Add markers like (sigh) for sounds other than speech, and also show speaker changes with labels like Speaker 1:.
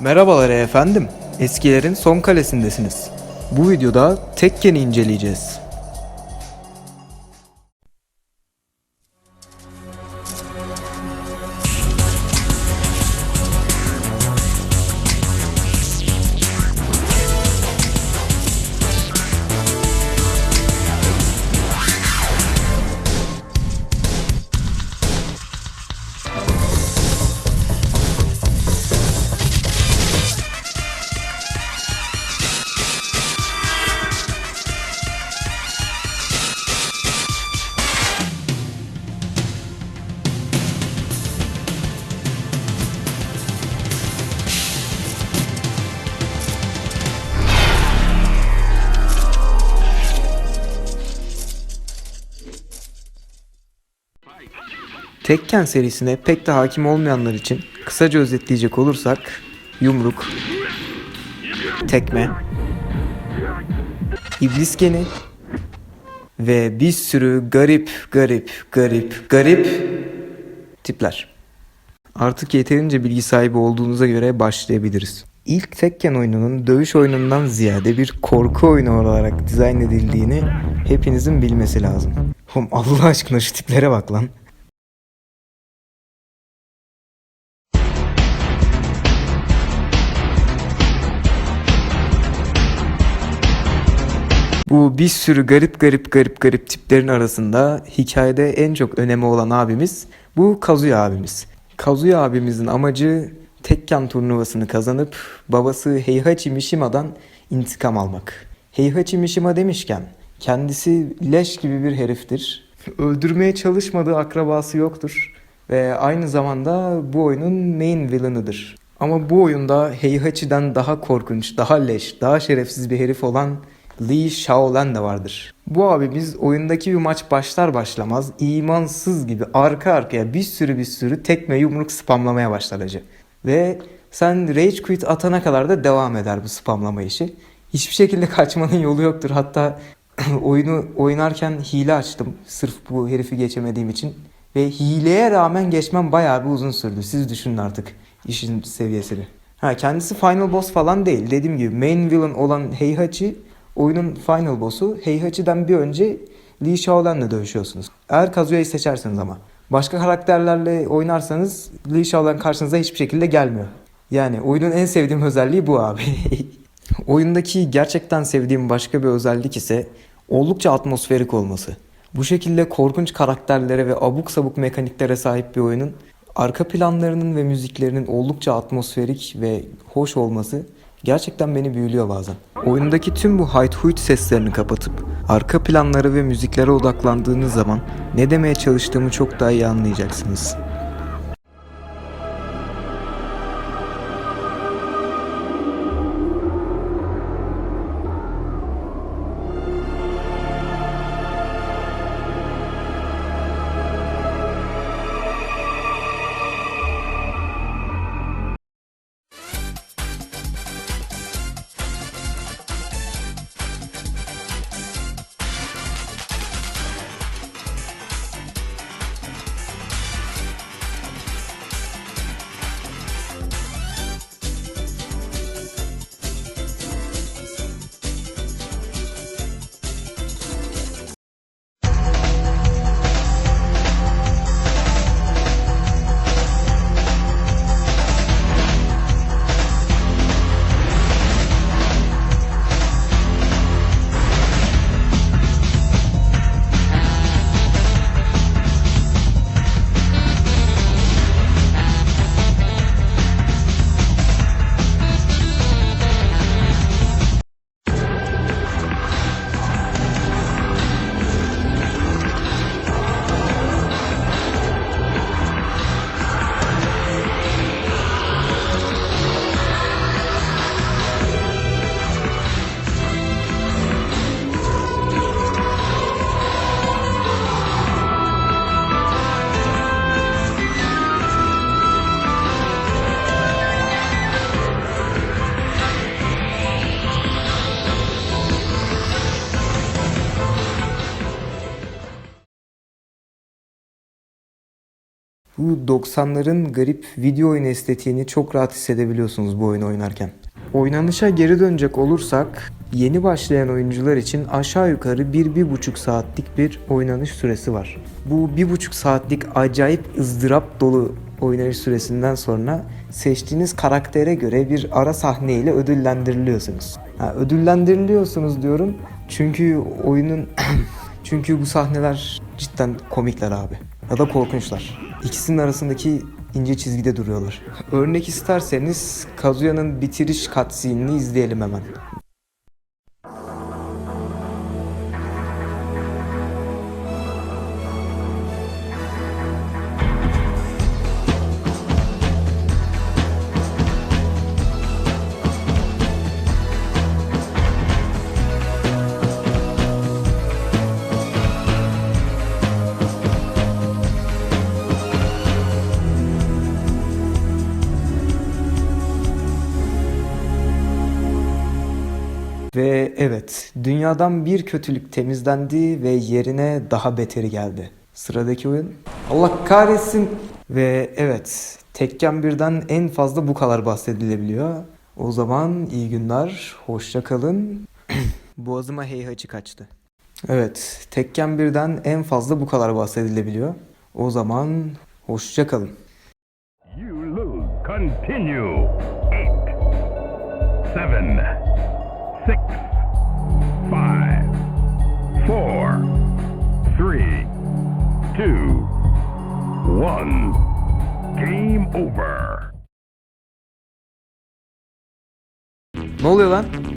Speaker 1: Merhabalar efendim. Eskilerin son kalesindesiniz. Bu videoda Tekken'i inceleyeceğiz. Tekken serisine pek de hakim olmayanlar için kısaca özetleyecek olursak yumruk, tekme, iblis geni ve bir sürü garip garip garip garip tipler. Artık yeterince bilgi sahibi olduğunuza göre başlayabiliriz. İlk Tekken oyununun dövüş oyunundan ziyade bir korku oyunu olarak dizayn edildiğini hepinizin bilmesi lazım. Oğlum Allah aşkına şu tiplere bak lan. Bu bir sürü garip garip garip garip tiplerin arasında hikayede en çok önemi olan abimiz bu Kazuya abimiz. Kazuya abimizin amacı Tekken turnuvasını kazanıp babası Heihachi Mishima'dan intikam almak. Heihachi Mishima demişken kendisi leş gibi bir heriftir. Öldürmeye çalışmadığı akrabası yoktur ve aynı zamanda bu oyunun main villainıdır. Ama bu oyunda Heihachi'den daha korkunç, daha leş, daha şerefsiz bir herif olan Lee Shaolan da vardır. Bu abimiz oyundaki bir maç başlar başlamaz imansız gibi arka arkaya bir sürü bir sürü tekme yumruk spamlamaya başlar hacı. Ve sen rage quit atana kadar da devam eder bu spamlama işi. Hiçbir şekilde (laughs) kaçmanın yolu yoktur. Hatta (clears throat) oyunu oynarken hile açtım sırf bu herifi geçemediğim için. Ve hileye rağmen geçmem bayağı bir uzun sürdü. Siz düşünün artık işin seviyesini. Ha kendisi final boss falan değil. Dediğim gibi main villain olan Heihachi oyunun final boss'u Heihachi'den bir önce Lee Shaolan'la dövüşüyorsunuz. Eğer Kazuya'yı seçerseniz ama. Başka karakterlerle oynarsanız Lee Shaolan karşınıza hiçbir şekilde gelmiyor. Yani oyunun en sevdiğim özelliği bu abi. (laughs) Oyundaki gerçekten sevdiğim başka bir özellik ise oldukça atmosferik olması. Bu şekilde korkunç karakterlere ve abuk sabuk mekaniklere sahip bir oyunun arka planlarının ve müziklerinin oldukça atmosferik ve hoş olması gerçekten beni büyülüyor bazen. Oyundaki tüm bu hayt huyt seslerini kapatıp arka planları ve müziklere odaklandığınız zaman ne demeye çalıştığımı çok daha iyi anlayacaksınız. Bu 90'ların garip video oyunu estetiğini çok rahat hissedebiliyorsunuz bu oyunu oynarken. Oynanışa geri dönecek olursak yeni başlayan oyuncular için aşağı yukarı 1-1,5 saatlik bir oynanış süresi var. Bu 1,5 saatlik acayip ızdırap dolu oynanış süresinden sonra seçtiğiniz karaktere göre bir ara sahne ile ödüllendiriliyorsunuz. Ha, ödüllendiriliyorsunuz diyorum çünkü oyunun (clears throat) çünkü bu sahneler cidden komikler abi ya da korkunçlar. İkisinin arasındaki ince çizgide duruyorlar. Örnek isterseniz Kazuya'nın bitiriş cutscene'ini izleyelim hemen. Ve evet, dünyadan bir kötülük temizlendi ve yerine daha beteri geldi. Sıradaki oyun. Allah kahretsin. Ve evet, Tekken 1'den en fazla bu kadar bahsedilebiliyor. O zaman iyi günler, hoşça kalın. (clears throat) Boğazıma heyhacı kaçtı. Evet, Tekken 1'den en fazla bu kadar bahsedilebiliyor. O zaman hoşça kalın.
Speaker 2: You lose. Continue. Eight, seven, six, five, four, three, two, one. Game over.
Speaker 1: Ne oluyor lan?